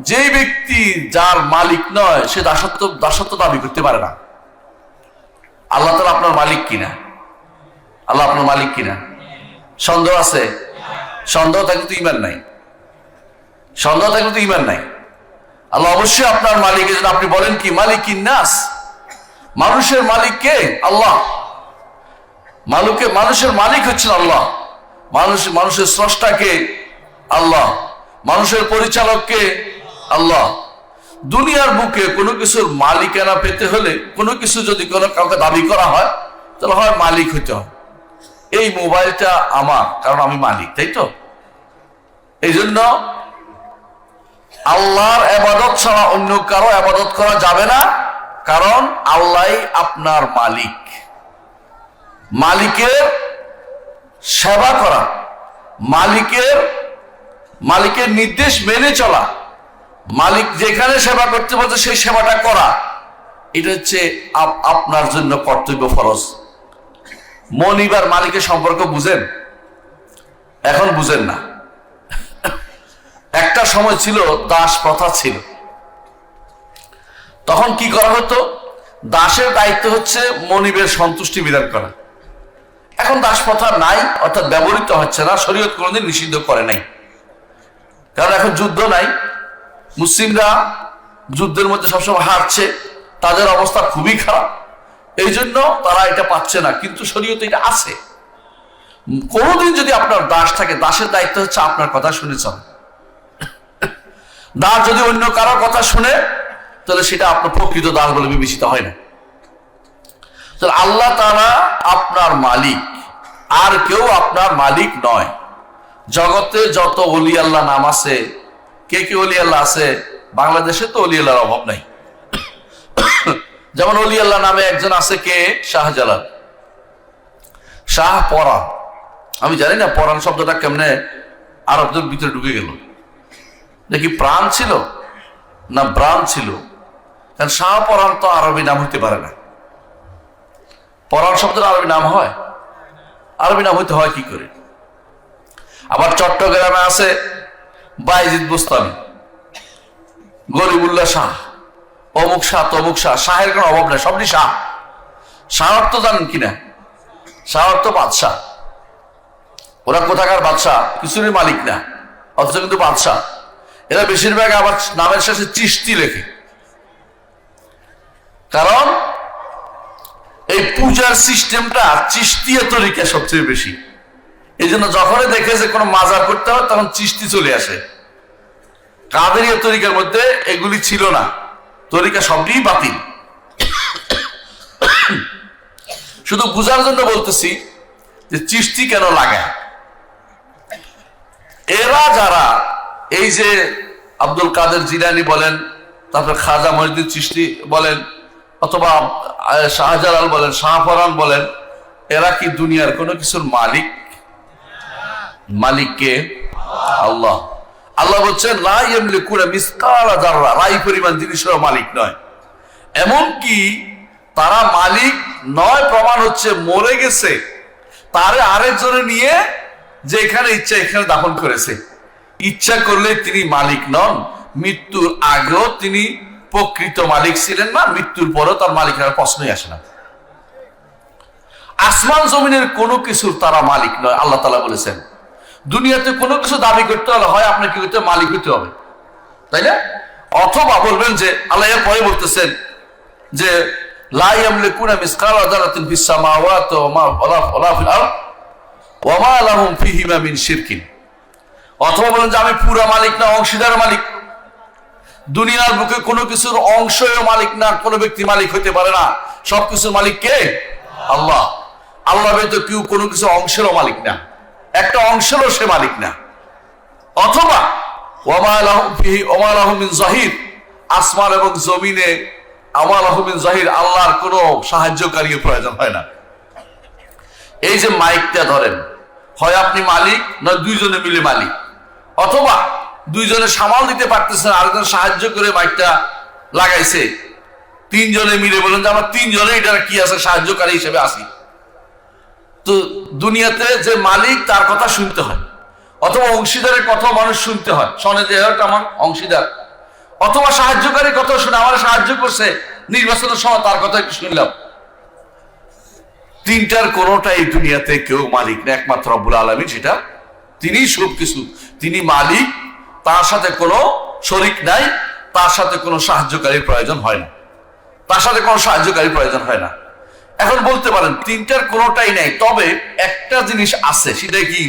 যেই ব্যক্তি যার মালিক নয়, সে দাসত্ব দাসত্ব দাবি করতে পারে না। আল্লাহ তালা আপনার মালিক কিনা? আল্লাহ আপনার মালিক কিনা? সন্দেহ আছে? সন্দেহ থাকলে তো ইমান নাই। সন্দেহ থাকলে তো ইমান নাই। আল্লাহ অবশ্যই আপনার মালিক এই জন্য আপনি বলেন কি মালিক নাস। মানুষের মালিক কে? আল্লাহ। মালুকে, মানুষের মালিক হচ্ছেন আল্লাহ। মানুষ, মানুষের স্রষ্টাকে আল্লাহ। মানুষের পরিচালককে আল্লাহ। দুনিয়ার বুকে কোনো কিছুর মালিকানা পেতে হলে, কোনো কিছু যদি কোনো কাউকে দাবি করা হয়, তাহলে হয় মালিক হইতে হয় এই মোবাইলটা আমার, কারণ আমি মালিক, তাই তো? এই জন্য আল্লাহর আবাদত ছাড়া অন্য কারও আবাদত করা যাবে না, কারণ আল্লাহ আপনার মালিক। মালিকের সেবা করা, মালিকের মালিকের নির্দেশ মেনে চলা। মালিক যেখানে সেবা করতে বলছে, সেই সেবাটা করা। এটা হচ্ছে আপ- আপনার জন্য কর্তব্য ফরজ। মনিবার মালিকের সম্পর্ক বুঝেন? এখন বুঝেন না। একটা সময় ছিল, দাস প্রথা ছিল। তখন কি করা হতো? দাসের দায়িত্ব হচ্ছে মনিবের সন্তুষ্টি বিধান করা। এখন দাস প্রথা নাই, অর্থাৎ ব্যবহৃত হচ্ছে না, শরীয়ত কোনোদিন নিষিদ্ধ করে নাই। কারণ এখন যুদ্ধ নাই। মুসলিমরা যুদ্ধের মধ্যে সবসময় হারছে। তাদের অবস্থা খুবই খারাপ। এই জন্য তারা এটা পাচ্ছে না। কিন্তু শরীয়তে এটা আছে। কোনোদিন যদি আপনার দাস থাকে, দাসের দায়িত্ব হচ্ছে আপনার কথা শুনে চলে। দাস যদি অন্য কারোর কথা শুনে, তাহলে সেটা আপনার প্রকৃত দাস বলে বিবেচিত হয় না। আল্লাহ তারা আপনার মালিক। আর কেউ আপনার মালিক নয়। জগতে যত অলি আল্লাহ নাম আছে, কে কে অলি আল্লাহ আছে, বাংলাদেশে তো অলি আল্লাহর অভাব নাই। যেমন অলি আল্লাহ নামে একজন আছে কে? শাহজালাল। শাহ পরাণ আমি জানি না পরাণ শব্দটা কেমনে আরবদের ভিতরে ঢুকে গেল। নাকি প্রাণ ছিল না ব্রাণ ছিল? কারণ শাহ পরাণ তো আরবি নাম হইতে পারে না। পরাণ শব্দের আরবি নাম হয়? আরবি নাম হইতে হয় কি করে? আবার চট্টগ্রামে আছে বাইজিদ বুস্তামি, গরিবুল্লাহ শাহ, অমুক শাহ, তমুক শাহ, শাহের কোনো অভাব নেই সবটি শাহ। শাহ অর্থ জানেন কিনা? শাহ অর্থ বাদশাহ। ওরা কোথাকার বাদশাহ? কিছুরই মালিক না, অথচ কিন্তু বাদশাহ। এরা বেশিরভাগ আবার নামের শেষে চিস্তি লেখে। কারণ এই পূজার সিস্টেমটা চিস্তিয়া তরিকা সবচেয়ে বেশি। এই জন্য যখনই দেখে যে কোনো মাজার করতে হয়, তখন চিস্তি চলে আসে। কাদেরিয়া তরিকার মধ্যে এগুলি ছিল না। তরিকা সবই বাতিল। শুধু বুঝার জন্য বলতেছি যে চিস্তি কেন লাগায় এরা যারা, এই যে আব্দুল কাদের জিলানি বলেন, তারপর খাজা মহিউদ্দিন চিষ্টি বলেন, অথবা শাহজালাল বলেন, শাহফরান বলেন, এরা কি দুনিয়ার কোনো কিছুর মালিক? মালিককে আল্লাহ। আল্লাহ বলছেন রাই পরিমাণ জিনিসের মালিক নয়। এমনকি তারা মালিক নয়, প্রমাণ হচ্ছে মরে গেছে। তারে আরেকজনে নিয়ে যে এখানে ইচ্ছা এখানে দাফন করেছে। ইচ্ছা করলে তিনি মালিক নন। মৃত্যুর আগেও তিনি প্রকৃত মালিক ছিলেন না, মৃত্যুর পরেও তার মালিক হওয়ার প্রশ্নই আসে না। আসমান জমিনের কোনো কিছুর তারা মালিক নয়, আল্লাহ তালা বলেছেন। দুনিয়াতে কোনো কিছু দাবি করতে হলে হয় আপনাকে কি হতে মালিক হতে হবে। তাই না? অথবা বলবেন যে, আল্লাহ পরে বলতেছেন যে, লা ইয়ামলিকুনা মিসকালা যারাতিন ফিস সামাওয়াতি ওয়া মা ওয়ালা ওয়ালা ফিল আরদ ওয়া মা লাহুম ফিহিমা মিন শিরকিন। অথবা বলেন যে, আমি পুরা মালিক না, অংশীদার মালিক। দুনিয়ার বুকে কোনো কিছুর অংশের মালিক না, কোনো ব্যক্তি মালিক হতে পারে না। সব কিছুর মালিক কে? আল্লাহ। আল্লাহ ব্যতীত কেউ কোনো কিছু অংশেরও মালিক না। একটা অংশেরও সে মালিক না। অথবা মিন আসমান এবং জমিনে আমা আলাহু মিন জাহির, আল্লাহর কোনো সাহায্যকারী প্রয়োজন হয় না। এই যে মাইকটা ধরেন, হয় আপনি মালিক নয় দুইজনে মিলে মালিক? অথবা দুইজনে সামাল দিতে পারতেছেন, আরেকজন সাহায্য করে মাইকটা লাগাইছে, তিনজনে মিলে বলেন যে আমরা তিনজনে এটা কি আছে, সাহায্যকারী হিসেবে আসি তো দুনিয়াতে যে মালিক, তার কথা শুনতে হয়। অথবা অংশীদারের কথা মানুষ শুনতে হয়। শোনে যে আমার অংশীদার। অথবা সাহায্যকারী কথা শুনে, আমার সাহায্য করছে। নির্বাচনের সময় তার কথা একটু শুনলাম। তিনটার কোনোটাই দুনিয়াতে কেউ মালিক না, একমাত্র রব্বুল আলমী সেটা তিনি সব কিছু। তিনি মালিক, তার সাথে কোনো শরিক নাই, তার সাথে কোনো সাহায্যকারীর প্রয়োজন হয় না। তার সাথে কোনো সাহায্যকারী প্রয়োজন হয় না। এখন বলতে পারেন তিনটার কোনোটাই নাই তবে একটা জিনিস আছে সেটা কি?